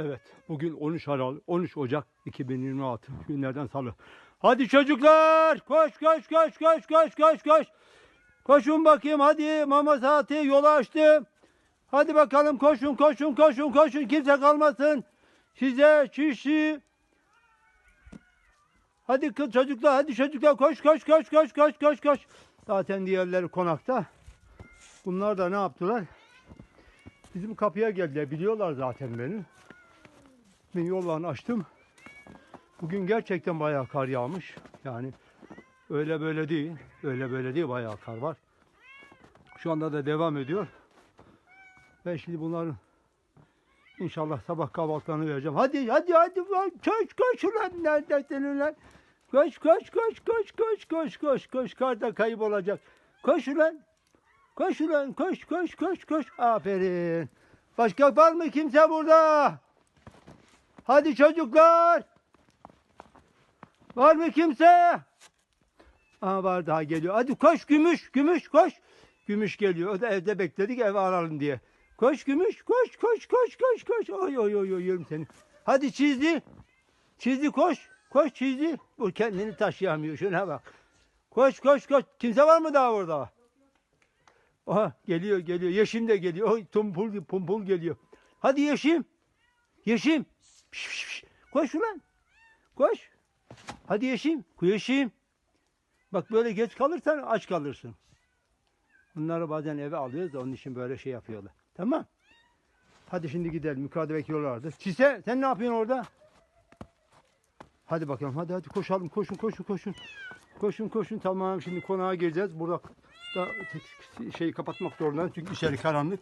Evet, bugün 13 Aralık, 13 Ocak 2026 günlerden salı. Hadi çocuklar, koş koş koş koş koş koş koş. Koşun bakayım hadi mama saati yolu açtım. Hadi bakalım koşun koşun koşun koşun kimse kalmasın. Size çişi. Hadi kız çocuklar hadi çocuklar koş koş koş koş koş koş koş. Zaten diğerleri konakta. Bunlar da ne yaptılar? Bizim kapıya geldiler. Biliyorlar zaten beni. Ben yollarını açtım. Bugün gerçekten bayağı kar yağmış. Yani öyle böyle değil. Öyle böyle değil bayağı kar var. Şu anda da devam ediyor. Ben şimdi bunların inşallah sabah kahvaltılarını vereceğim. Hadi hadi hadi koş koş ulan neredesin ulan? Koş koş koş koş koş koş koş koş karda kayıp olacak. Koş ulan. Koş ulan koş koş koş koş. Aferin. Başka var mı kimse burada? Hadi çocuklar. Var mı kimse? Aa var daha geliyor. Hadi koş gümüş gümüş koş. Gümüş geliyor. O da evde bekledik eve alalım diye. Koş gümüş koş koş koş koş koş. Oy oy oy oy yerim seni. Hadi çizdi. Çizdi koş. Koş çizdi. Bu kendini taşıyamıyor. Şuna bak. Koş koş koş. Kimse var mı daha orada? Aha geliyor geliyor. Yeşim de geliyor. Oy tumpul pumpul geliyor. Hadi Yeşim. Yeşim. Piş, piş, piş. Koş ulan. Koş. Hadi Yeşim. Yeşim. Bak böyle geç kalırsan aç kalırsın. Bunları bazen eve alıyoruz da onun için böyle şey yapıyorlar. Tamam. Hadi şimdi gidelim. Yukarıda bekliyorlardı. Çise sen ne yapıyorsun orada? Hadi bakalım. Hadi hadi koşalım. Koşun koşun koşun. Koşun koşun. Tamam şimdi konağa gireceğiz. Burada da şeyi kapatmak zorundayız. Çünkü içeri karanlık.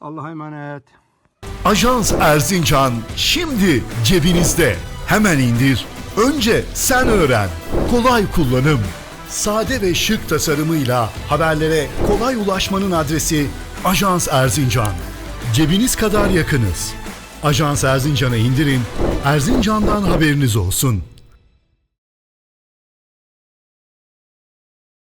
Allah'a emanet. Ajans Erzincan şimdi cebinizde. Hemen indir. Önce sen öğren. Kolay kullanım. Sade ve şık tasarımıyla haberlere kolay ulaşmanın adresi Ajans Erzincan. Cebiniz kadar yakınız. Ajans Erzincan'ı indirin. Erzincan'dan haberiniz olsun.